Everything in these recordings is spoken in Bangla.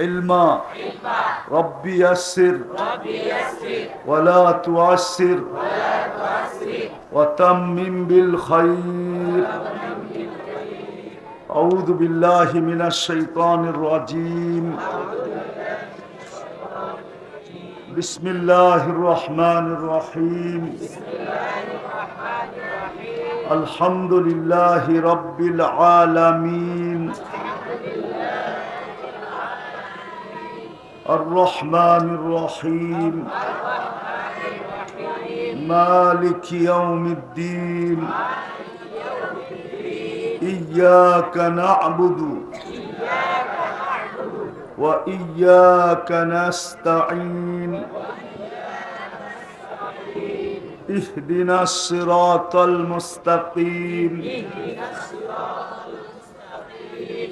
علما ربي يسر ولا تعسر وتمم بالخير أعوذ بالله من الشيطان الرجيم بسم الله الرحمن الرحيم الحمد لله رب العالمين الرحمن الرحيم. مالك يوم الدين. إياك نعبد وإياك نستعين. اهدنا الصراط المستقيم.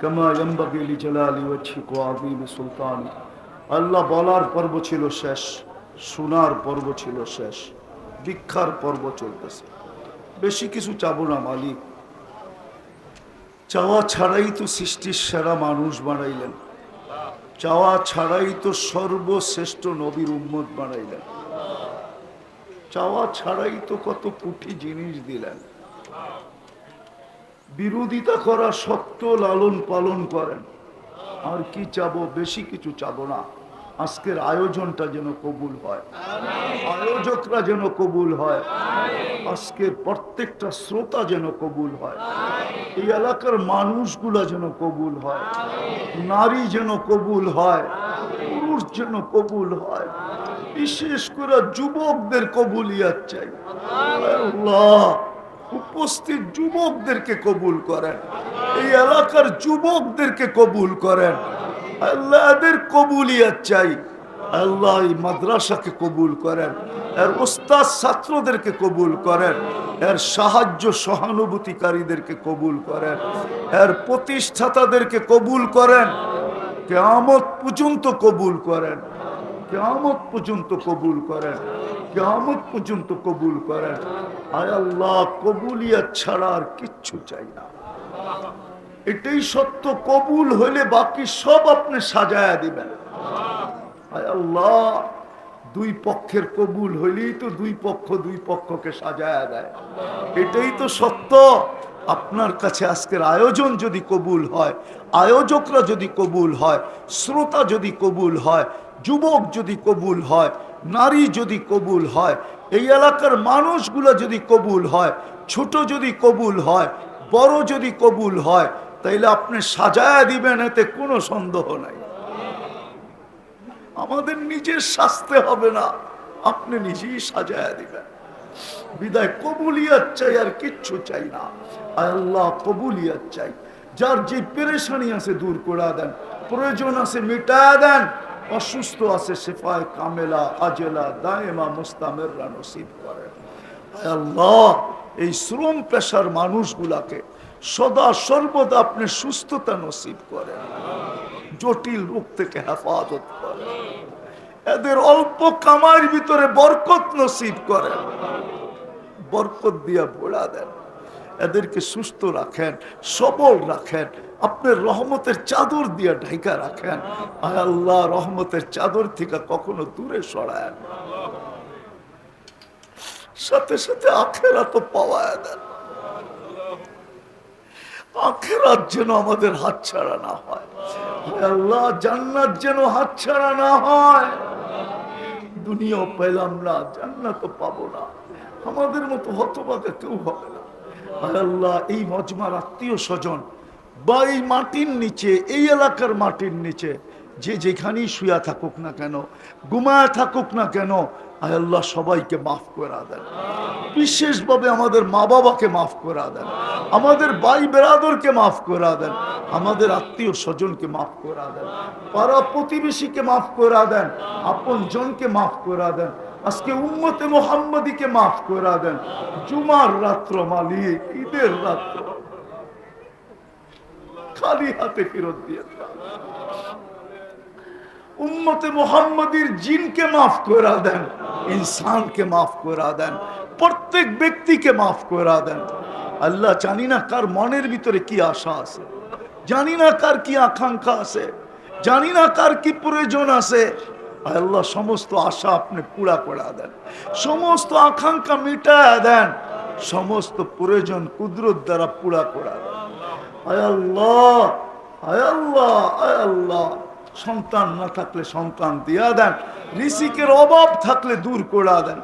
কামা ইয়াম্বাগি লিজালালি ওয়াজহিক ওয়া আযীম আল্লাহ বলার পর্ব ছিল শেষ, শোনার পর্ব ছিল শেষ, ভিক্ষার পর্ব চলতেছে। বেশি কিছু চাবো না মালিক। চাওয়া ছাড়াই তো সৃষ্টির সেরা মানুষ বানাইলেন। চাওয়া ছাড়াই তো সর্বশ্রেষ্ঠ নবীর উম্মত বানাইলেন। চাওয়া ছাড়াই তো কত কুটি জিনিস দিলেন। বিরোধিতা করা সত্য লালন পালন করেন। আর কি চাবো? বেশি কিছু চাবো না। আজকের আয়োজনটা যেন কবুল হয়। আয়োজকরা যেন কবুল হয়। আজকের প্রত্যেকটা শ্রোতা যেন কবুল হয়। এই এলাকার মানুষগুলা যেন কবুল হয়। নারী যেন কবুল হয়। পুরুষ যেন কবুল হয়। বিশেষ করে যুবকদের কবুলিয়াত চাই। আল্লাহ! উপস্থিত যুবকদেরকে কবুল করেন। এই এলাকার যুবকদেরকে কবুল করেন। আল্লাহ এদের কবুলিয়াত চাই। আল্লাহ এই মাদ্রাসাকে কবুল করেন। এর ওস্তাদ ছাত্রদেরকে কবুল করেন। এর সাহায্য সহানুভূতিকারীদেরকে কবুল করেন। এর প্রতিষ্ঠাতাদেরকে কবুল করেন। কেয়ামত পর্যন্ত কবুল করেন। কেয়ামত পর্যন্ত কবুল করেন। কেয়ামত পর্যন্ত কবুল করেন। আয় আল্লাহ কবুলিয়া ছাড়া আর কিচ্ছু চাই না। এটাই সত্য, কবুল হইলে বাকি সব আপনি সাজায়া দিবেন। আয় আল্লাহ, দুই পক্ষের কবুল হইলেই তো দুই পক্ষ দুই পক্ষকে সাজায়া দেয়। এটাই তো সত্য। আপনার কাছে আজকের আয়োজন যদি কবুল হয়, আয়োজকরা যদি কবুল হয়, শ্রোতা যদি কবুল হয়, যুবক যদি কবুল হয় নারী যদি কবুল হয়, এই এলাকার মানুষগুলো যদি কবুল হয়, ছোট যদি কবুল হয়, বড় যদি কবুল হয়, তাইলে আপনি সাজায়া দিবেন, এতে কোনো সন্দেহ নাই। আমাদের নিজের শাস্তে হবে না, আপনি নিজেই সাজায়া দিবেন। বিদায়, কবুলিয়াত চাই, আর কিচ্ছু চাই না। আল্লাহ, কবুলিয়াত চাই। যার যে পেরেশানি আছে দূর করে দেন, প্রয়োজন আছে মিটায়া দেন। অসুস্থ আছে সেফায় কামেলা, আজেলা, দায়েমা, মুস্তামেররা নসিব করেন আল্লাহ, এই শ্রম পেশার মানুষগুলাকে সদা সর্বদা আপনি সুস্থতা নসিব করেন। জটিল রোগ থেকে হেফাজত করেন। এদের অল্প কামার ভিতরে বরকত নসিব করেন। বরকত দিয়া ভোড়া দেন। এদেরকে সুস্থ রাখেন, সবল রাখেন, আপনার রহমতের চাদর দিয়ে ঢাইকা রাখেন। আল্লাহ, রহমতের চাদর থেকে কখনো দূরে সরায় সাথে সাথে আখেরা তো পাওয়া দেন। আখেরাত যেন আমাদের হাত ছাড়া না হয়। আল্লাহ, জান্নাত যেন হাত ছাড়া না হয়। দুনিয়াও পেলাম না, জান্নাত পাবো না। আমাদের মতো হতবাকে কেউ হবে না। আল্লাহ, এই মজমার আত্মীয় স্বজন বা এই মাটির নিচে, এই এলাকার মাটির নিচে, যে যেখানেই শুয়া থাকুক না কেন, ঘুমায় থাকুক না কেন আল্লাহ সবাইকে মাফ করে দেন। বিশেষভাবে আমাদের মা বাবাকে মাফ করে দেন। আমাদের ভাই বেরাদরকে মাফ করে দেন। আমাদের আত্মীয় স্বজনকে মাফ করে দেন। পাড়া প্রতিবেশীকে মাফ করে দেন। আপন জনকে মাফ করে দেন। আজকে উম্মতে মোহাম্মদীকে মাফ করে দেন। জুমার রাত্র মালিক, ঈদের রাত্র। খালি হাতে ফেরত দিয়ে। উম্মতে মোহাম্মদীর জিনকে মাফ করে দেন, ইনসানকে মাফ করে দেন, প্রত্যেক ব্যক্তিকে মাফ করে দেন। আল্লাহ জানি না কার মনের ভিতরে কি আশা আছে, জানি না কার কি আকাঙ্ক্ষা আছে, জানি না কার কি প্রয়োজন আছে আল্লাহ সমস্ত আশা আপনি পুরা করে দেন। সমস্ত আকাঙ্ক্ষা মিটায় দেন। সমস্ত প্রয়োজন কুদরত দ্বারা পুরা করে দেন। আয় আল্লাহ আয় আল্লাহ আয় আল্লাহ। সন্তান না থাকলে সন্তান দিয়া দেন। ঋষিকের অভাব থাকলে দূর করে দেন।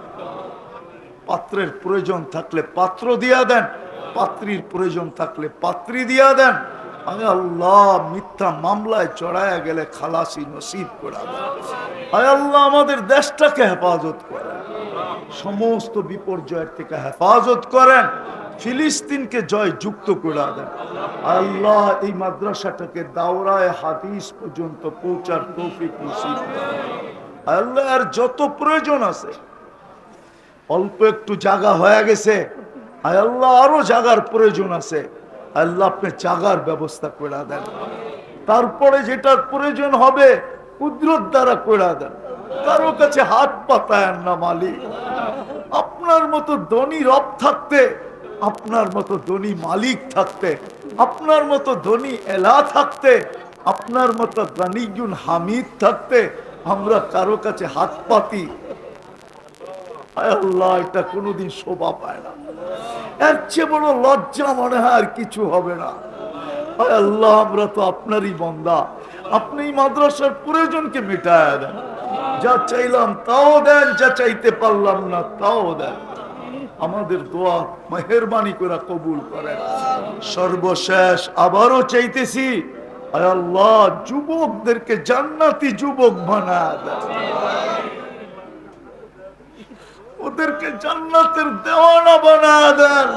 পাত্রের প্রয়োজন থাকলে পাত্র দিয়া দেন। পাত্রীর প্রয়োজন থাকলে পাত্রী দিয়া দেন। আমি আল্লাহ, মিথ্যা মামলায় চড়াইয়া গেলে খালাসি নসিব করে আয় আল্লাহ, আমাদের দেশটাকে হেফাজত করেন। সমস্ত বিপর্যয়ের থেকে হেফাজত করেন। ফিলিস্তিনকে জয় যুক্ত করে দেন। আল্লাহ, এই মাদ্রাসাটাকে দাওরায় হাদিস পর্যন্ত পৌঁছার তৌফিক নসিব আর যত প্রয়োজন আছে, অল্প একটু জায়গা হয়ে গেছে। আয় আল্লাহ, আরও জাগার প্রয়োজন আছে। আল্লাহ আপনি জাগার ব্যবস্থা করে দেন। তারপরে যেটার প্রয়োজন হবে, কুদরত দ্বারা করে দেন। কারও কাছে হাত পাতায় না মালিক আপনার মতো ধনী রব থাকতে, আপনার মতো ধনী মালিক থাকতে, আপনার মতো ধনী এলা থাকতে, আপনার মতো গানিগুন হামিদ থাকতে আমরা কারও কাছে হাত পাতি। আল্লাহ, এটা কোনোদিন শোভা পায় না। এর চেয়ে বড় লজ্জা মনে হয় আর কিছু হবে না। আল্লাহ, আমরা তো আপনারই বন্দা। আপনি মাদ্রাসার প্রয়োজনকে মেটায় দেন। যা চাইলাম তাও দেন, যা চাইতে পারলাম না তাও দেন। আমাদের দোয়া মেহরবানি করে কবুল করেন। সর্বশেষ আবারও চাইতেছি আল্লাহ, যুবকদেরকে জান্নাতি যুবক বানা দেন। ওদেরকে জান্নাতের দেওয়ানা বানা দেন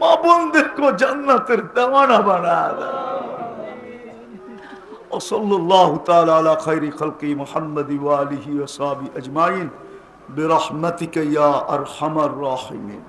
মা বোনদেরকে জান্নাতের দেওয়ানা বানা দেন وصلى الله تعالى على خير خلق محمد وآله وصحبه أجمعين برحمتك يا أرحم الراحمين